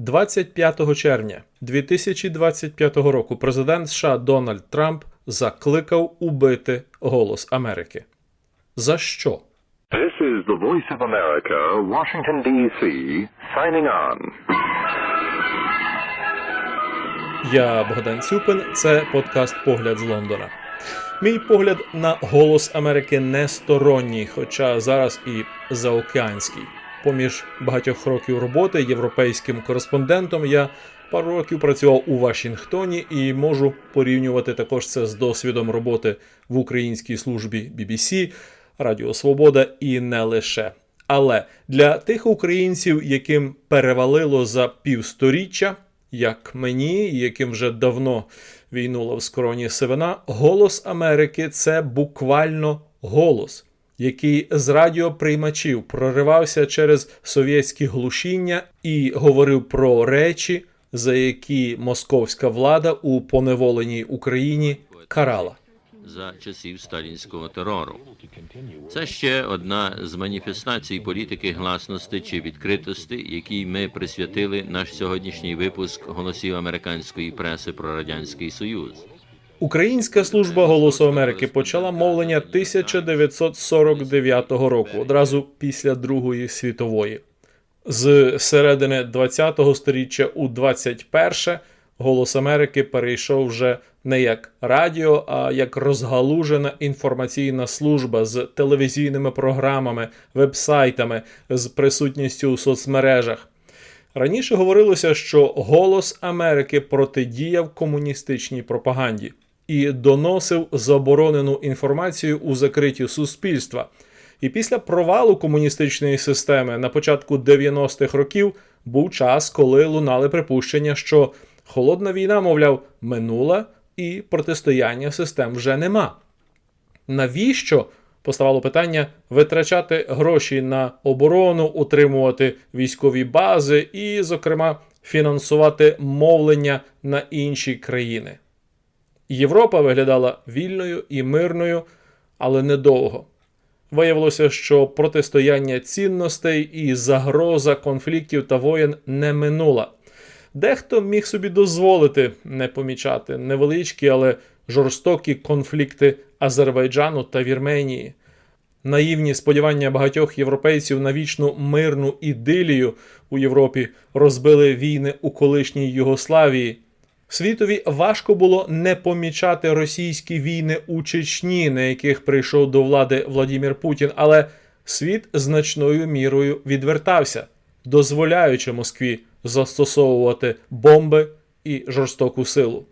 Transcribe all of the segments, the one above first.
25 червня 2025 року президент США Дональд Трамп закликав убити голос Америки. За що? This is the voice of America, Washington, D.C., signing on. Я Богдан Цюпин. Це подкаст Погляд з Лондона. Мій погляд на голос Америки не сторонній, хоча зараз і заокеанський. Поміж багатьох років роботи європейським кореспондентом я пару років працював у Вашингтоні і можу порівнювати також це з досвідом роботи в українській службі BBC, Радіо Свобода і не лише. Але для тих українців, яким перевалило за півсторіччя, як мені, яким вже давно війнула в скроні сивина, голос Америки це буквально голос, який з радіоприймачів проривався через совєтські глушіння і говорив про речі, за які московська влада у поневоленій Україні карала. за часів сталінського терору. Це ще одна з маніфестацій політики гласності чи відкритості, якій ми присвятили наш сьогоднішній випуск голосів американської преси про радянський союз. Українська служба голосу Америки почала мовлення 1949 року, одразу після Другої світової. З середини 20-го сторіччя у 21 голос Америки перейшов вже не як радіо, а як розгалужена інформаційна служба з телевізійними програмами, вебсайтами, з присутністю у соцмережах. Раніше говорилося, що голос Америки протидіяв комуністичній пропаганді і доносив заборонену інформацію у закриті суспільства. І після провалу комуністичної системи на початку 90-х років був час, коли лунали припущення, що холодна війна, мовляв, минула і протистояння систем вже нема. Навіщо поставало питання витрачати гроші на оборону, утримувати військові бази і, зокрема, фінансувати мовлення на інші країни? Європа виглядала вільною і мирною, але недовго. Виявилося, що протистояння цінностей і загроза конфліктів та воєн не минула. Дехто міг собі дозволити не помічати невеличкі, але жорстокі конфлікти Азербайджану та Вірменії. Наївні сподівання багатьох європейців на вічну мирну ідилію у Європі розбили війни у колишній Югославії. Світові важко було не помічати російські війни у Чечні, на яких прийшов до влади Владімір Путін, але світ значною мірою відвертався, дозволяючи Москві застосовувати бомби і жорстоку силу.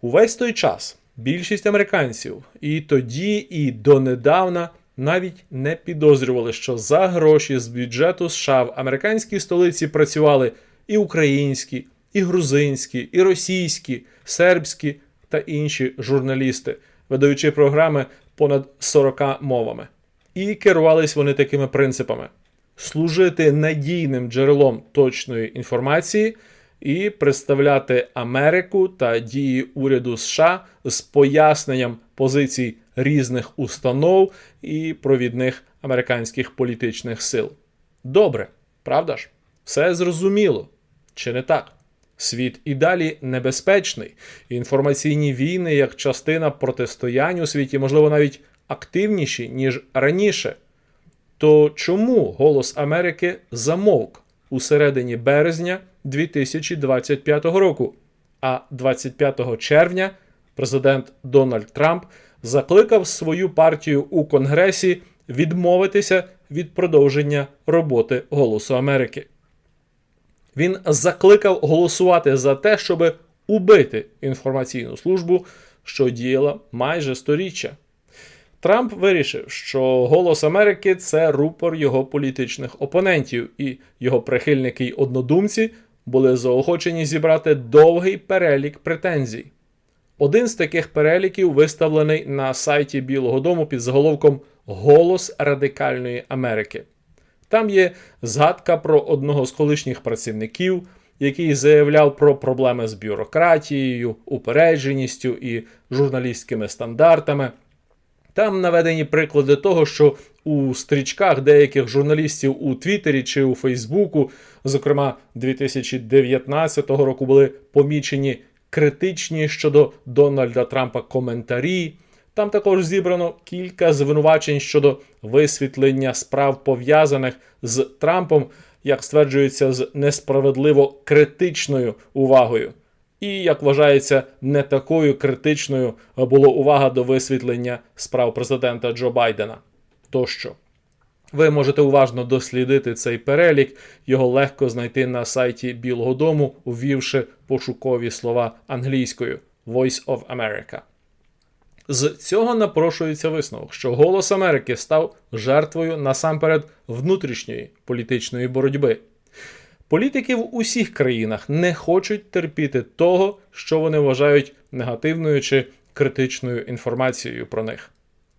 Увесь той час більшість американців і тоді, і донедавна навіть не підозрювали, що за гроші з бюджету США в американській столиці працювали і українські, і грузинські, і російські, сербські та інші журналісти, видаючи програми понад 40 мовами. І керувались вони такими принципами: служити надійним джерелом точної інформації і представляти Америку та дії уряду США з поясненням позицій різних установ і провідних американських політичних сил. Добре, правда ж? Все зрозуміло. Чи не так? Світ і далі небезпечний. Інформаційні війни як частина протистоянь у світі, можливо, навіть активніші, ніж раніше. То чому голос Америки замовк у середині березня 2025 року? А 25 червня президент Дональд Трамп закликав свою партію у Конгресі відмовитися від продовження роботи Голосу Америки. Він закликав голосувати за те, щоб убити інформаційну службу, що діяла майже сторіччя. Трамп вирішив, що голос Америки це рупор його політичних опонентів, і його прихильники й однодумці були заохочені зібрати довгий перелік претензій. Один з таких переліків виставлений на сайті Білого Дому під заголовком Голос Радикальної Америки. Там є згадка про одного з колишніх працівників, який заявляв про проблеми з бюрократією, упередженістю і журналістськими стандартами. Там наведені приклади того, що у стрічках деяких журналістів у Твіттері чи у Фейсбуку, зокрема 2019 року, були помічені критичні щодо Дональда Трампа коментарі. Там також зібрано кілька звинувачень щодо висвітлення справ пов'язаних з Трампом, як стверджується, з несправедливо критичною увагою. І, як вважається, не такою критичною була увага до висвітлення справ президента Джо Байдена. Тощо. Ви можете уважно дослідити цей перелік, його легко знайти на сайті Білого Дому, ввівши пошукові слова англійською Voice of America. З цього напрошується висновок, що голос Америки став жертвою насамперед внутрішньої політичної боротьби. Політики в усіх країнах не хочуть терпіти того, що вони вважають негативною чи критичною інформацією про них.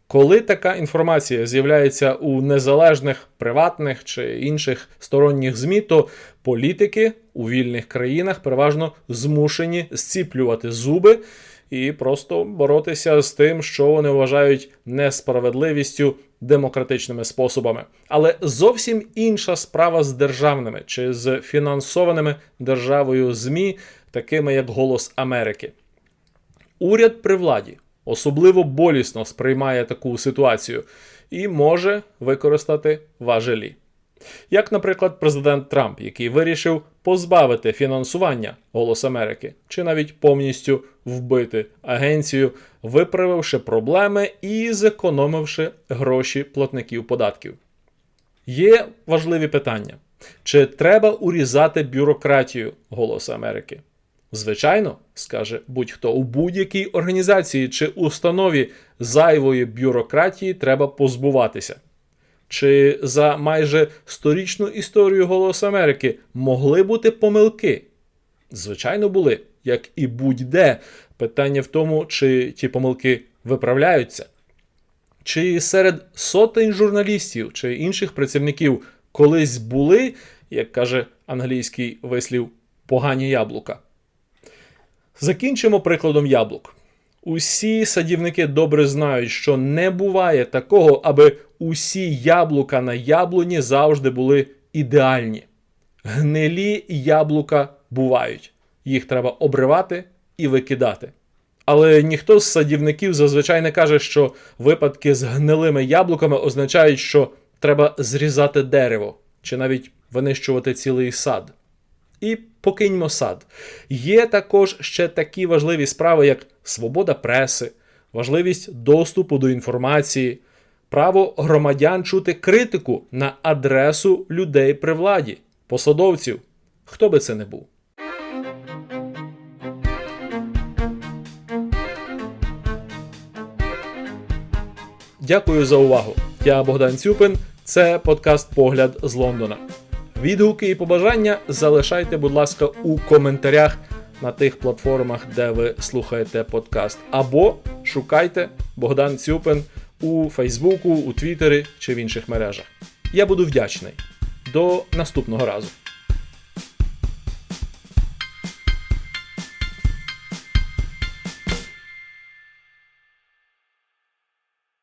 Коли така інформація з'являється у незалежних приватних чи інших сторонніх ЗМІ, то політики у вільних країнах переважно змушені зціплювати зуби і просто боротися з тим, що вони вважають несправедливістю демократичними способами. Але зовсім інша справа з державними чи з фінансованими державою ЗМІ, такими як Голос Америки. Уряд при владі особливо болісно сприймає таку ситуацію і може використати важелі. Як, наприклад, президент Трамп, який вирішив позбавити фінансування Голос Америки, чи навіть повністю вбити агенцію, виправивши проблеми і зекономивши гроші платників податків. Є важливі питання: чи треба урізати бюрократію Голосу Америки? Звичайно, скаже будь-хто, у будь-якій організації чи установі зайвої бюрократії треба позбуватися. Чи за майже сторічну історію Голосу Америки могли бути помилки? Звичайно, були, як і будь-де. Питання в тому, чи ті помилки виправляються. Чи серед сотень журналістів чи інших працівників колись були, як каже англійський вислів, погані яблука? Закінчимо прикладом яблук. Усі садівники добре знають, що не буває такого, аби усі яблука на яблуні завжди були ідеальні. Гнилі яблука бувають. Їх треба обривати і викидати. Але ніхто з садівників зазвичай не каже, що випадки з гнилими яблуками означають, що треба зрізати дерево чи навіть винищувати цілий сад. І покиньмо сад. Є також ще такі важливі справи, як свобода преси, важливість доступу до інформації, право громадян чути критику на адресу людей при владі, посадовців, хто би це не був. Дякую за увагу. Я Богдан Цюпин. Це подкаст Погляд з Лондона. Відгуки і побажання залишайте, будь ласка, у коментарях на тих платформах, де ви слухаєте подкаст. Або шукайте Богдан Цюпин у Фейсбуку, у Твіттері чи в інших мережах. Я буду вдячний. До наступного разу.